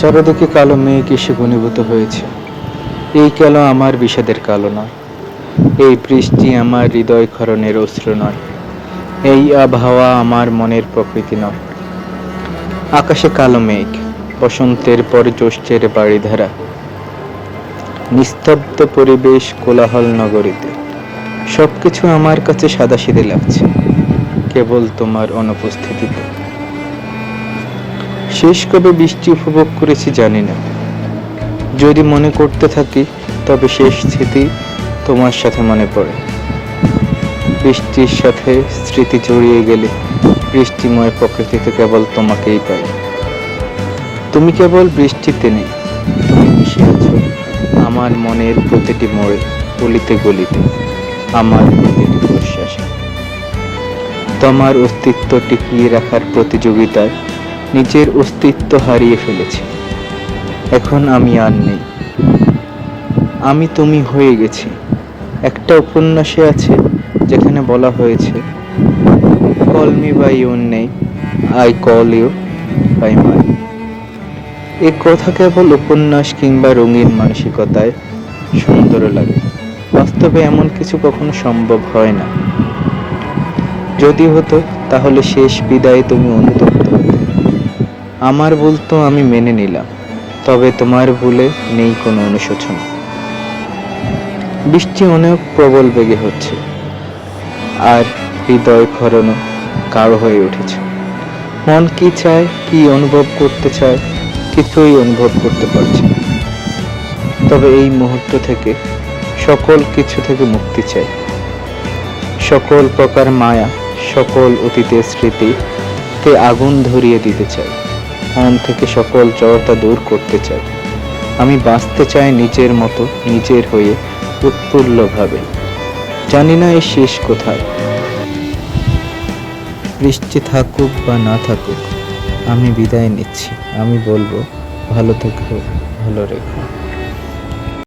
চারদিকে কালো মেঘ এসে ঘনীভূত হয়েছে। এই কালো আমার বিষাদের কালো নয়। এই বৃষ্টি আমার হৃদয় ক্ষরণের অস্ত্র নয়। এই আবহাওয়া আমার মনের প্রকৃতি নয়। আকাশে কালো মেঘ, বসন্তের পর জ্যৈষ্ঠের বাড়িধারা নিস্তব্ধ পরিবেশ কোলাহল নগরীতে। সবকিছু আমার কাছে সাদাসিধে লাগছে। কেবল তোমার অনুপস্থিতিতে। শেষ কবে বৃষ্টি উপভোগ করেছি জানি না। যদি মনে করতে থাকি, তবে শেষ স্মৃতি তোমার সাথে মনে পড়ে। বৃষ্টির সাথে স্মৃতি জড়িয়ে গেলে বৃষ্টিময় প্রকৃতিতে কেবল তোমাকেই পাই। তুমি কেবল বৃষ্টিতে নেই, তুমি মিশে আছো আমার মনের প্রতিটি মোড়ে গলিতে গলিতে, আমার প্রতিটি প্রশ্বাসে। তোমার অস্তিত্ব টিকিয়ে রাখার প্রতিযোগিতায় নিজের অস্তিত্ব হারিয়ে ফেলেছি। এখন আমি আর নেই। আমি তুমি হয়ে গেছি। একটা উপন্যাসে আছে যেখানে বলা হয়েছে call me by your name I call you by mine এ কথা কেবল উপন্যাস কিংবা রঙিন মানসিকতায় সুন্দর লাগে। বাস্তবে এমন কিছু কখনো সম্ভব হয় না। যদি হতো, তাহলে শেষ বিদায়ে তুমি অনুতপ্ত আমার ভুল তো আমি মেনে নিলাম, তবে তোমার ভুলে নেই কোনো অনুশোচনা। বৃষ্টি অনেক প্রবল বেগে হচ্ছে, আর হৃদয় খরণও কারও হয়ে উঠেছে। মন কি চায়, কি অনুভব করতে চায়, কিছুই অনুভব করতে পারছে না। তবে এই মুহূর্ত থেকে সকল কিছু থেকে মুক্তি চাই। সকল প্রকার মায়া, সকল অতীতের স্মৃতিতে আগুন ধরিয়ে দিতে চাই। মন থেকে সকল জড়তা দূর করতে চাই। আমি বাঁচতে চাই নিজের মতো, নিজের হয়ে, উৎফুল্লভাবে। জানি না এই শেষ কোথায়। বৃষ্টি থাকুক বা না থাকুক, আমি বিদায় নিচ্ছি। আমি বলব, ভালো থেকো, ভালো রেখো।